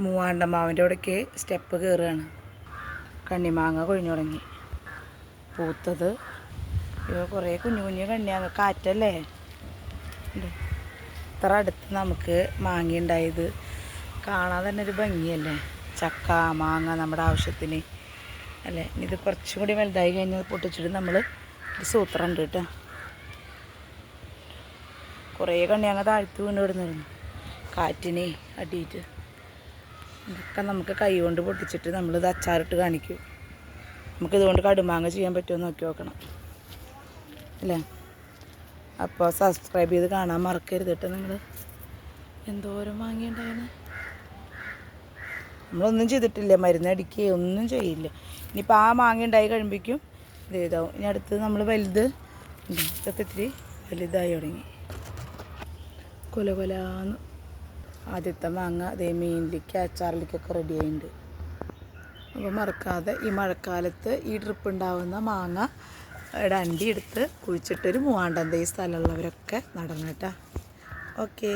മൂവാണ്ടമാവിന്റെ അവിടേക്ക് സ്റ്റെപ്പ് കയറുകയാണ് കണ്ണിമാങ്ങ കൊഴിഞ്ഞു തുടങ്ങി. പൂത്തത്. ഇവ കുറേ കുഞ്ഞു കുഞ്ഞു കണ്ണിയാങ്ങ കാറ്റല്ലേ. ഇത്ര അടുത്ത് നമുക്ക് മാങ്ങ ഉണ്ടായത് കാണാൻ തന്നെ ഒരു ഭംഗിയല്ലേ? ചക്ക മാങ്ങ നമ്മുടെ ആവശ്യത്തിന്. അല്ലേ? ഇത് കുറച്ചും കൂടി വലുതായി കഴിഞ്ഞാൽ പൊട്ടിച്ചിട്ട് നമ്മൾ ഒരു സൂത്രം ഉണ്ട് കേട്ടോ. കുറേ കണ്ണിയാങ്ങ താഴ്ത്തി വീണ് കാറ്റിനെ അടിയിട്ട്. ഇതൊക്കെ നമുക്ക് കൈ കൊണ്ട് പൊട്ടിച്ചിട്ട് നമ്മളിത് അച്ചാറിട്ട് കാണിക്കും. നമുക്ക് ഇതുകൊണ്ട് കടുമാങ്ങ ചെയ്യാൻ പറ്റുമോ നോക്കി നോക്കണം. അല്ലേ? അപ്പോൾ സബ്സ്ക്രൈബ് ചെയ്ത് കാണാൻ മറക്കരുത് കേട്ടോ നിങ്ങൾ എന്തോരം വാങ്ങിയുണ്ടായിരുന്നു നമ്മളൊന്നും ചെയ്തിട്ടില്ല മരുന്ന് അടിക്കുകയോ ഒന്നും ചെയ്യില്ല. ഇനിയിപ്പോൾ ആ മാങ്ങ ഉണ്ടായി കഴിയുമ്പോഴേക്കും ഇത് ഇതാവും. ഇനി അടുത്ത് നമ്മൾ വലുത്. ഇതൊക്കെ ഇത്തിരി വലുതായി തുടങ്ങി. കൊല കൊലാന്ന് ആദ്യത്തെ മാങ്ങ അതേ മീനിലേക്ക് അച്ചാറിലേക്കൊക്കെ റെഡി ആയിട്ടുണ്ട് അപ്പോൾ മറക്കാതെ ഈ മഴക്കാലത്ത് ഈ ട്രിപ്പ് ഉണ്ടാവുന്ന മാങ്ങ അണ്ടി എടുത്ത് കുഴിച്ചിട്ടൊരു മൂവാണ്ടന്ത ഈ സ്ഥലമുള്ളവരൊക്കെ നടന്നു കേട്ടോ ഓക്കേ